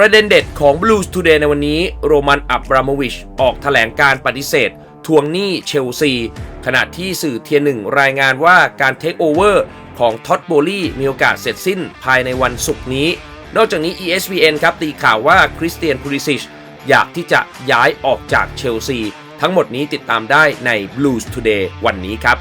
ประเด็นเด็ดของ Blues Today ในวันนี้โรมันอับราโมวิชออกแถลงการปฏิเสธ ทวงหนี้เชลซี ขณะที่สื่อเทียนหนึ่งรายงานว่าการเทคโอเวอร์ของท็อตโบลี่มีโอกาสเสร็จสิ้นภายในวันศุกร์นี้ นอกจากนี้ ESPN ครับตีข่าวว่าคริสเตียนพูริซิชอยากที่จะย้ายออกจากเชลซี ทั้งหมดนี้ติดตามได้ใน Blues Today วันนี้ครับ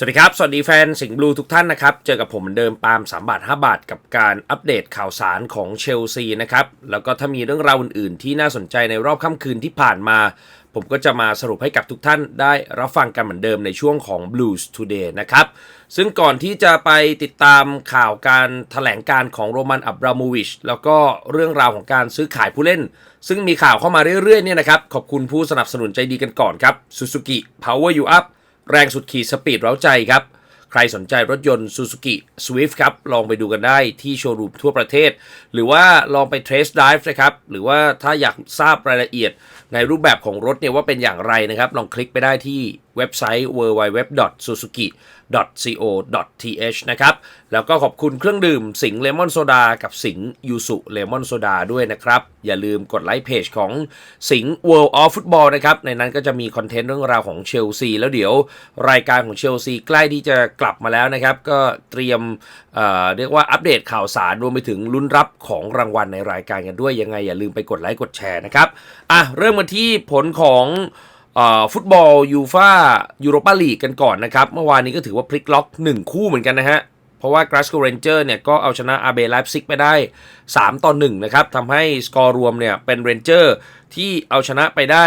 สวัสดีครับ สวัสดีแฟนสิงห์บลูทุกท่านนะครับ เจอกับผมเหมือนเดิมปาล์ม3บาท 5 บาท กับการอัปเดตข่าวสารของเชลซีนะครับ แล้วก็ถ้ามีเรื่องราวอื่นๆ ที่น่าสนใจในรอบค่ำคืนที่ผ่านมา ผมก็จะมาสรุปให้กับทุกท่านได้รับฟังกันเหมือนเดิมในช่วงของ Blues Today นะครับ ซึ่งก่อนที่จะไปติดตามข่าวการถแถลงการของโรมันอับราโมวิชแล้วก็เรื่องราวของการซื้อขายผู้เล่น ซึ่งมีข่าวเข้ามาเรื่อยๆเนี่ยนะครับขอบคุณผู้สนับสนุนใจดีกันก่อนครับ Suzuki Power You Up แรงสุดขีดสปีดเร้าใจครับ ใครสนใจรถยนต์ Suzuki Swift ครับ ลองไปดูกันได้ที่โชว์รูมทั่วประเทศ หรือว่าลองไป Trace Drive นะครับ หรือว่าถ้าอยากทราบรายละเอียดในรูปแบบของรถเนี่ยว่าเป็นอย่างไรนะครับ ลองคลิกไปได้ที่ เว็บไซต์ www.suzuki co.th นะครับ แล้วก็ขอบคุณเครื่องดื่มสิงเลมอนโซดากับสิงยูสุเลมอนโซดาด้วยนะครับ อย่าลืมกดไลค์เพจของสิง World of Football นะครับ ในนั้นก็จะมีคอนเทนต์เรื่องราวของเชลซีแล้วเดี๋ยวรายการของเชลซีใกล้ที่จะกลับมาแล้วนะครับ ก็เตรียมเเรียกว่าอัปเดตข่าวสารรวมไปถึงลุ้นรับของรางวัลในรายการกันด้วยยังไงอย่าลืมไปกดไลค์กดแชร์นะครับอะเริ่มมาที่ผลของ ฟุตบอลยูฟายูโรปาลีกกันก่อนนะครับ เมื่อวานนี้ก็ถือว่าพลิกล็อก 1 คู่เหมือนกันนะฮะ เพราะว่ากราสโกเรนเจอร์เนี่ยก็เอาชนะอาเบไลฟ์ซิกไปได้ 3 ต่อ 1 นะครับทำให้สกอร์รวมเนี่ยเป็นเรนเจอร์ที่เอาชนะไปได้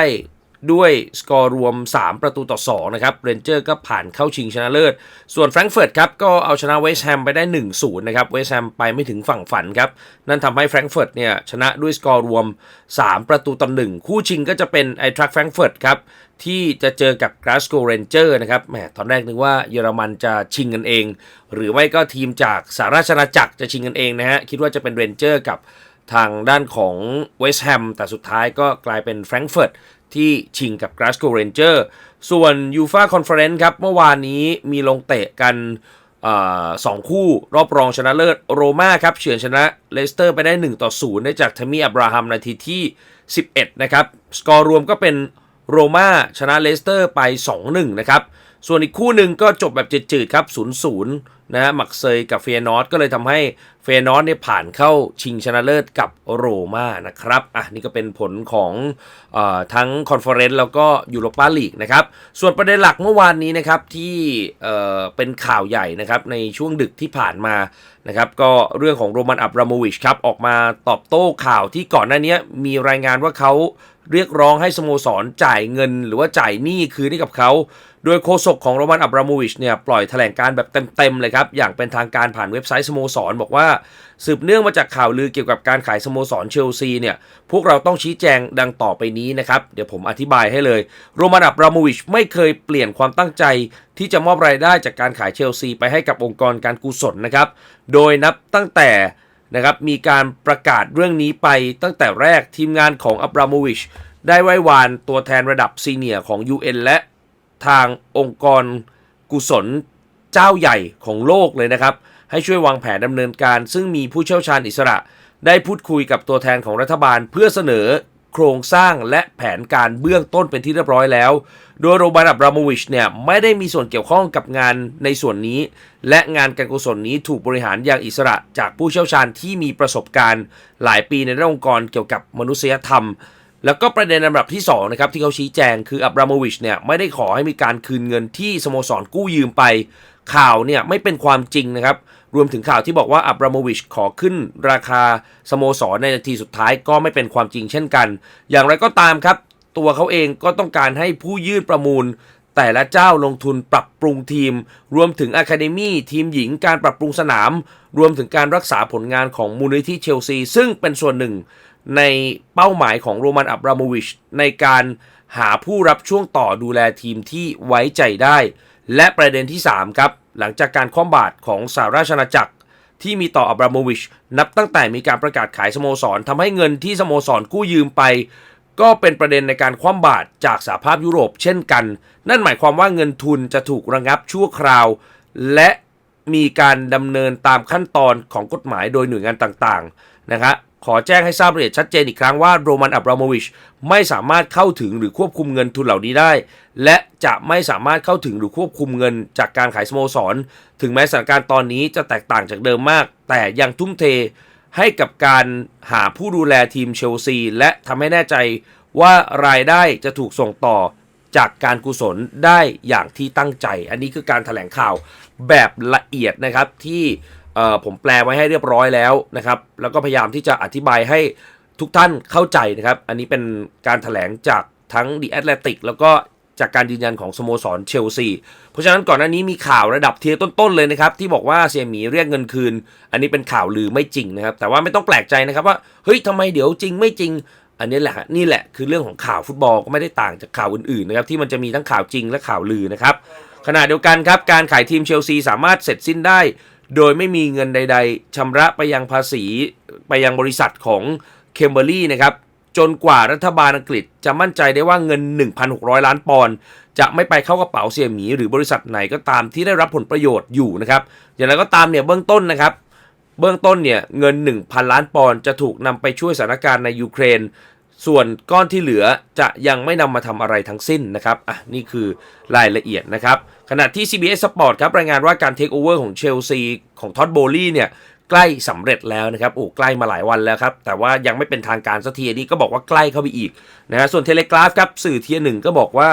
ด้วยสกอร์รวม 3 ประตูต่อ2นะครับเรนเจอร์ก็ผ่านเข้าชิงชนะเลิศ ส่วนแฟรงก์เฟิร์ตครับก็เอาชนะเวสต์แฮมไปได้ 1-0 นะครับเวสต์แฮมไปไม่ถึงฝั่งฝันครับ นั่นทำให้แฟรงก์เฟิร์ตเนี่ยชนะด้วยสกอร์รวม 3 ประตูต่อ1คู่ชิงก็จะเป็นไอทรัคแฟรงก์เฟิร์ตครับที่จะเจอกับ Glasgow Ranger นะครับแหมตอนแรกนึกว่าเยอรมันจะชิงกันเอง หรือไม่ก็ทีมจากสหราชอาณาจักรจะชิงกันเองนะฮะคิดว่าจะเป็น Ranger กับทางด้านของเวสต์แฮมแต่สุดท้ายก็กลายเป็นแฟรงก์เฟิร์ต ที่ชิงกับ Glasgow Ranger ส่วน UFA Conference ครับ เมื่อวานนี้มีลงเตะกันสองคู่รอบรองชนะเลิศโรม่าครับเฉือนชนะเลสเตอร์ไปได้ 1 ต่อ 0 ได้จากทามี่อับราฮัมนาทีที่ 11 นะครับ สกอร์รวมก็เป็นโรม่าชนะเลสเตอร์ไป 2-1 นะครับ ส่วนอีกคู่หนึ่งก็จบแบบจืดๆครับ 0-0 นะฮะหมักเซยกับเฟียนอสก็เลยทำให้เฟียนอสเนี่ยผ่านเข้าชิงชนะเลิศกับโรม่านะครับ อะนี่ก็เป็นผลของอทั้งคอนเฟอเรนซ์แล้วก็ยูโรปาลีกนะครับ ส่วนประเด็นหลักเมื่อวานนี้นะครับที่เเป็นข่าวใหญ่นะครับในช่วงดึกที่ผ่านมานะครับก็เรื่องของโรมันอับราโมวิชครับออกมาตอบโต้ข่าวที่ก่อนหน้านี้มีรายงานว่าเขาเรียกร้องให้สโมสรจ่ายเงิน หรือว่าจ่ายหนี้คืนให้กับเขา โดยโฆษกของโรมันอับราโมวิชเนี่ยปล่อยแถลงการแบบเต็มๆเลยครับ อย่างเป็นทางการผ่านเว็บไซต์สโมสร บอกว่า สืบเนื่องมาจากข่าวลือเกี่ยวกับการขายสโมสรเชลซีเนี่ยพวกเราต้องชี้แจงดังต่อไปนี้นะครับ เดี๋ยวผมอธิบายให้เลย โรมันอับราโมวิชไม่เคยเปลี่ยนความตั้งใจ ที่จะมอบรายได้จากการขายเชลซีไปให้กับองค์กรการกุศลนะครับโดยนับตั้งแต่นะครับมีการประกาศเรื่องนี้ไปตั้งแต่แรกทีมงานของอับราโมวิชได้ไว้วานตัวแทนระดับซีเนียร์ของ UN และ ทางองค์กรกุศลเจ้าใหญ่ของโลกเลยนะครับ ให้ช่วยวางแผนดำเนินการ ซึ่งมีผู้เชี่ยวชาญอิสระ ได้พูดคุยกับตัวแทนของรัฐบาล เพื่อเสนอโครงสร้างและแผนการเบื้องต้นเป็นที่เรียบร้อยแล้ว โดยโรบันอับราโมวิชเนี่ยไม่ได้มีส่วนเกี่ยวข้องกับงานในส่วนนี้ และงานการกุศลนี้ถูกบริหารอย่างอิสระจากผู้เชี่ยวชาญที่มีประสบการณ์ หลายปีในด้านองค์กรเกี่ยวกับมนุษยธรรม แล้วก็ประเด็นลำดับที่2นะครับที่เขาชี้แจงคืออับราโมวิชเนี่ยไม่ได้ขอให้มีการคืนเงินที่สโมสรกู้ยืมไป ข่าวเนี่ยไม่เป็นความจริงนะครับ รวมถึงข่าวที่บอกว่าอับราโมวิชขอขึ้นราคาสโมสรในนาทีสุดท้ายก็ไม่เป็นความจริงเช่นกัน อย่างไรก็ตามครับ ตัวเขาเองก็ต้องการให้ผู้ยื่นประมูล แต่ละเจ้าลงทุนปรับปรุงทีม รวมถึงอะคาเดมี่ทีมหญิงการปรับปรุงสนาม รวมถึงการรักษาผลงานของมูลนิธิเชลซี ซึ่งเป็นส่วนหนึ่ง ในเป้าหมายของโรมันอับราโมวิชในการหาผู้รับช่วงต่อดูแลทีมที่ไว้ใจได้ และประเด็นที่ 3 ครับ หลังจากการคว่ำบาตรของสหราชอาณาจักร ที่มีต่ออับราโมวิชนับตั้งแต่มีการประกาศขายสโมสรทำให้เงินที่สโมสรกู้ยืมไป ก็เป็นประเด็นในการคว่ำบาตรจากสหภาพยุโรปเช่นกัน นั่นหมายความว่าเงินทุนจะถูกระงับชั่วคราว และมีการดำเนินตามขั้นตอนของกฎหมายโดยหน่วยงานต่างๆนะครับ ขอแจ้งให้ทราบรายละเอียดชัดเจนอีกครั้งว่าโรมันอับราโมวิชไม่สามารถเข้าถึงหรือควบคุมเงินทุนเหล่านี้ได้ และจะไม่สามารถเข้าถึงหรือควบคุมเงินจากการขายสโมสร ถึงแม้สถานการณ์ตอนนี้จะแตกต่างจากเดิมมาก แต่ยังทุ่มเทให้กับการหาผู้ดูแลทีมเชลซี และทำให้แน่ใจว่ารายได้จะถูกส่งต่อจากการกุศลได้อย่างที่ตั้งใจ อันนี้คือการถแถลงข่าวแบบละเอียดนะครับที่ ผมแปลไว้ให้เรียบร้อยแล้วนะครับ แล้วก็พยายามที่จะอธิบายให้ทุกท่านเข้าใจนะครับ อันนี้เป็นการถแถลงจากทั้ง The Atlantic แล้วก็จากการยืนยันของสโมสรเชลซี เพราะฉะนั้นก่อนหน้านี้มีข่าวระดับเทียร์ต้นๆเลยนะครับ ที่บอกว่าเซียหมีเรียกเงินคืน อันนี้เป็นข่าวลือไม่จริงนะครับ แต่ว่าไม่ต้องแปลกใจนะครับว่าเฮ้ยทำไมเดี๋ยวจริงไม่จริง อันนี้แหละนี่แหละคือเรื่องของข่าวฟุตบอลก็ไม่ได้ต่างจากข่าวอื่นๆนะครับที่มันจะมีทั้งข่าวจริงและข่าวลือนะครับขณะเดียวกันครับการขายทีมเชลซีสามารถเสร็จสิ้นได้ โดยไม่มีเงินใด ๆชำระไปยังภาษีไปยังบริษัทของเคมเบอรี่นะครับจนกว่ารัฐบาลอังกฤษจะมั่นใจได้ว่าเงิน 1,600 ล้านปอนด์จะไม่ไปเข้ากระเป๋าเสี่ยหมี หรือบริษัทไหนก็ตามที่ได้รับผลประโยชน์อยู่นะครับ อย่างไรก็ตามเนี่ยเบื้องต้นนะครับ เบื้องต้นเนี่ยเงิน 1,000 ล้านปอนด์จะถูกนำไปช่วยสถานการณ์ในยูเครน ส่วนก้อนที่เหลือจะยังไม่นำมาทำอะไรทั้งสิ้นนะครับ อะ นี่คือรายละเอียดนะครับ ขณะที่ CBS Sport ครับ รายงานว่าการเทคโอเวอร์ของเชลซีของท็อตโบลี่เนี่ย ใกล้สำเร็จแล้วนะครับ โอ้ ใกล้มาหลายวันแล้วครับ แต่ว่ายังไม่เป็นทางการสักทีอันนี้ก็บอกว่าใกล้เข้าไปอีกนะฮะส่วนเทเลกราฟครับ สื่อเทียหนึ่งก็บอกว่า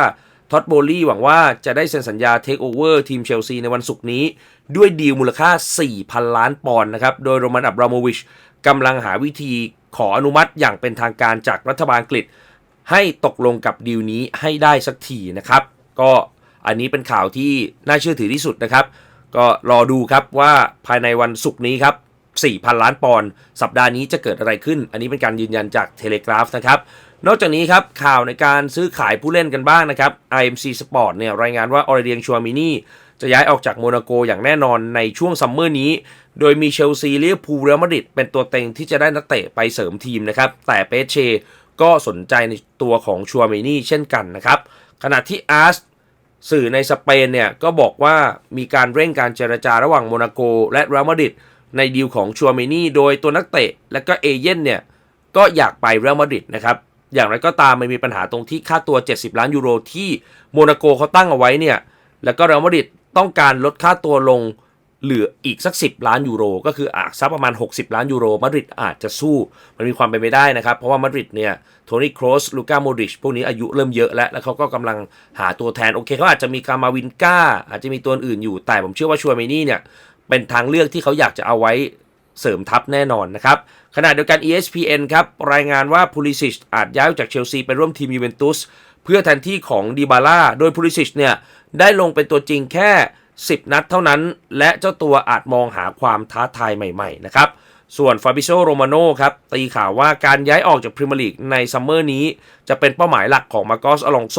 ท็อตโบลี่หวังว่าจะได้เซ็นสัญญาเทคโอเวอร์ทีมเชลซีในวันศุกร์นี้ ด้วยดีลมูลค่า 4,000 ล้านปอนด์นะครับ โดยโรมันอับราโมวิชกำลังหาวิธี ขออนุมัติอย่างเป็นทางการจากรัฐบาลอังกฤษ ให้ตกลงกับดีลนี้ให้ได้สักทีนะครับ ก็อันนี้เป็นข่าวที่น่าเชื่อถือที่สุดนะครับ ก็รอดูครับว่าภายในวันศุกร์นี้ครับ4,000 ล้านปอนด์สัปดาห์นี้จะเกิดอะไรขึ้น อันนี้เป็นการยืนยันจากเทเลกราฟนะครับนอกจากนี้ครับข่าวในการซื้อขายผู้เล่นกันบ้างนะครับ IMC Sport เนี่ยรายงานว่าออร์เดียงชัวมินี จะย้ายออกจากโมนาโกอย่างแน่นอนในช่วงซัมเมอร์นี้ โดยมีเชลซีเวอร์พูเรอัลมาดริดเป็นตัวเต็งที่จะได้นักเตะไปเสริมทีมนะครับ แต่เปเชก็สนใจในตัวของชัวเมนี่เช่นกันนะครับ ขณะที่อาร์สสื่อในสเปนเนี่ยก็บอกว่ามีการเร่งการเจรจาระหว่างโมนาโก และเรอัลมาดริดในดีลของชัวเมนี่โดยตัวนักเตะและก็เอเย่นเนี่ยก็อยากไปเรอัลมาดริดนะครับอย่างไรก็ตามมันมีปัญหาตรงที่ค่าตัว 70 ล้านยูโรที่โมนาโกเขาตั้งเอาไว้เนี่ย แล้วก็เรอัลมาดริด ต้องการลดค่าตัวลงเหลืออีกสัก 10 ล้านยูโร ก็คืออาจสักประมาณ 60 ล้านยูโรมาดริดอาจจะสู้ มันมีความเป็นไปได้นะครับ เพราะว่ามาดริดเนี่ยโทนี่โครสลูก้าโมดริชพวกนี้อายุเริ่มเยอะแล้ว แล้วเขาก็กำลังหาตัวแทน โอเคเขาอาจจะมีการมาวินก้า อาจจะมีตัวอื่นอยู่ แต่ผมเชื่อว่าชัวเมนี่เนี่ยเป็นทางเลือกที่เขาอยากจะเอาไว้เสริมทัพแน่นอนนะครับ ขณะเดียวกัน ESPN ครับรายงานว่าพูลิซิชอาจย้ายจากเชลซีไปร่วมทีมยูเวนตุสเพื่อแทนที่ของดีบาร่าโดยพูลิซิชเนี่ย ได้ลงเป็นตัวจริงแค่ 10 นัดเท่านั้น และเจ้าตัวอาจมองหาความท้าทายใหม่ๆนะครับส่วนฟาบิโซโรมาโนครับ ตีข่าวว่าการย้ายออกจากพรีเมียร์ลีกในซัมเมอร์นี้ จะเป็นเป้าหมายหลักของมาโกสอลองโซ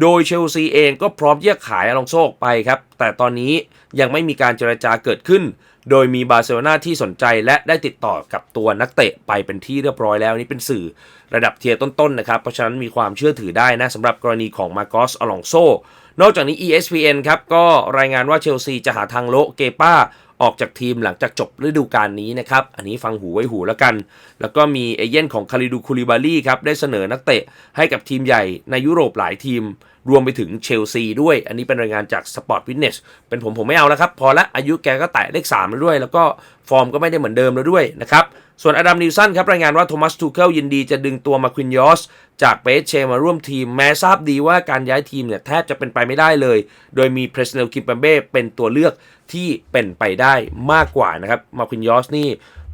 โดยเชลซีเองก็พร้อมที่จะขายอลองโซออกไปครับ แต่ตอนนี้ยังไม่มีการเจรจาเกิดขึ้น โดยมีบาร์เซโลนาที่สนใจและได้ติดต่อกับตัวนักเตะไปเป็นที่เรียบร้อยแล้วนี่เป็นสื่อระดับเทียร์ต้นๆนะครับ เพราะฉะนั้นมีความเชื่อถือได้นะสำหรับกรณีของมาโกสอลองโซ นอกจากนี้ ESPN ครับก็รายงานว่าเชลซีจะหาทางโละเกป้าออกจากทีมหลังจากจบฤดูกาลนี้นะครับ อันนี้ฟังหูไว้หูแล้วกัน แล้วก็มีเอเย่นของคาริดูคูลิบาลีครับได้เสนอนักเตะให้กับทีมใหญ่ในยุโรปหลายทีมรวมไปถึงเชลซีด้วย อันนี้เป็นรายงานจาก Sport Witness เป็นผมผมไม่เอาแล้วครับ พอละอายุแกก็แตะเลข3แล้วด้วย แล้วก็ฟอร์มก็ไม่ได้เหมือนเดิมแล้วด้วยนะครับ ส่วนอดัมนิวสันครับ รายงานว่าโทมัสทูเคิลยินดีจะดึงตัวมาควินยอสจากเปเชมาร่วมทีม แม้ทราบดีว่าการย้ายทีมเนี่ยแทบจะเป็นไปไม่ได้เลย โดยมีเพรสเนลคิมเปเบ้เป็นตัวเลือกที่เป็นไปได้มากกว่านะครับมาควินยอสนี่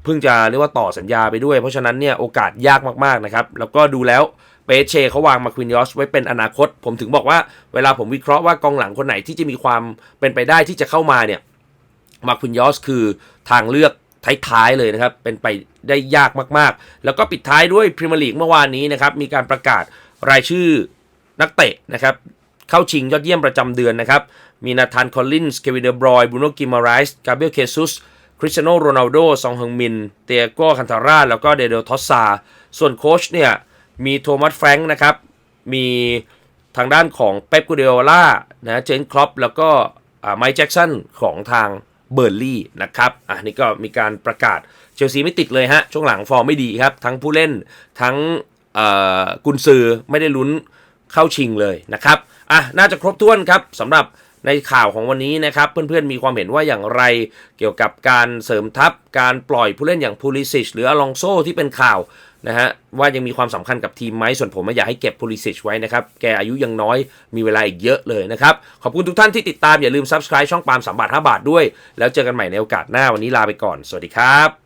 เพิ่งจะเรียกว่าต่อสัญญาไปด้วย เพราะฉะนั้นเนี่ยโอกาสยากมากๆนะครับแล้วก็ดูแล้ว เปเชเขาวางมาควินยอสไว้เป็นอนาคต ผมถึงบอกว่าเวลาผมวิเคราะห์ว่ากองหลังคนไหนที่จะมีความเป็นไปได้ที่จะเข้ามาเนี่ยมาควินยอสคือทางเลือกท้ายๆเลยนะครับ เป็นไปได้ยากมากๆ แล้วก็ปิดท้ายด้วยพรีเมียร์ลีกเมื่อวานนี้นะครับ มีการประกาศรายชื่อนักเตะนะครับ เข้าชิงยอดเยี่ยมประจำเดือนนะครับ มีนาธานคอลลินส์เควินเดบรอยบูโนกิมาไรส์กาเบรียลเคซุสคริสเตียโนโรนัลโดซองเฮงมิน เตียโกคันทาร่าแล้วก็เดเดลทอสซา ส่วนโค้ชเนี่ย มีโทมัสแฟรงค์นะครับ มีทางด้านของเป๊ปกูเดโอล่านะเจนครอปแล้วก็ไมค์แจ็กสันของทางเบอร์ลี่นะครับ อะนี่ก็มีการประกาศเชลซีไม่ติดเลยฮะ ช่วงหลังฟอร์มไม่ดีครับ ทั้งผู้เล่นทั้งกุนซือไม่ได้ลุ้นเข้าชิงเลยนะครับ อะน่าจะครบถ้วนครับสำหรับ ในข่าวของวันนี้นะครับเพื่อนๆมีความเห็นว่าอย่างไรเกี่ยวกับการเสริมทัพการปล่อยผู้เล่นอย่างพูลิซิชหรืออลองโซที่เป็นข่าวนะฮะว่ายังมีความสำคัญกับทีมไหมส่วนผมอยากให้เก็บพูลิซิชไว้นะครับ แกอายุยังน้อยมีเวลาอีกเยอะเลยนะครับ ขอบคุณทุกท่านที่ติดตามอย่าลืม subscribe ช่องปาล์มสามบาท5บาทด้วย แล้วเจอกันใหม่ในโอกาสหน้าวันนี้ลาไปก่อน สวัสดีครับ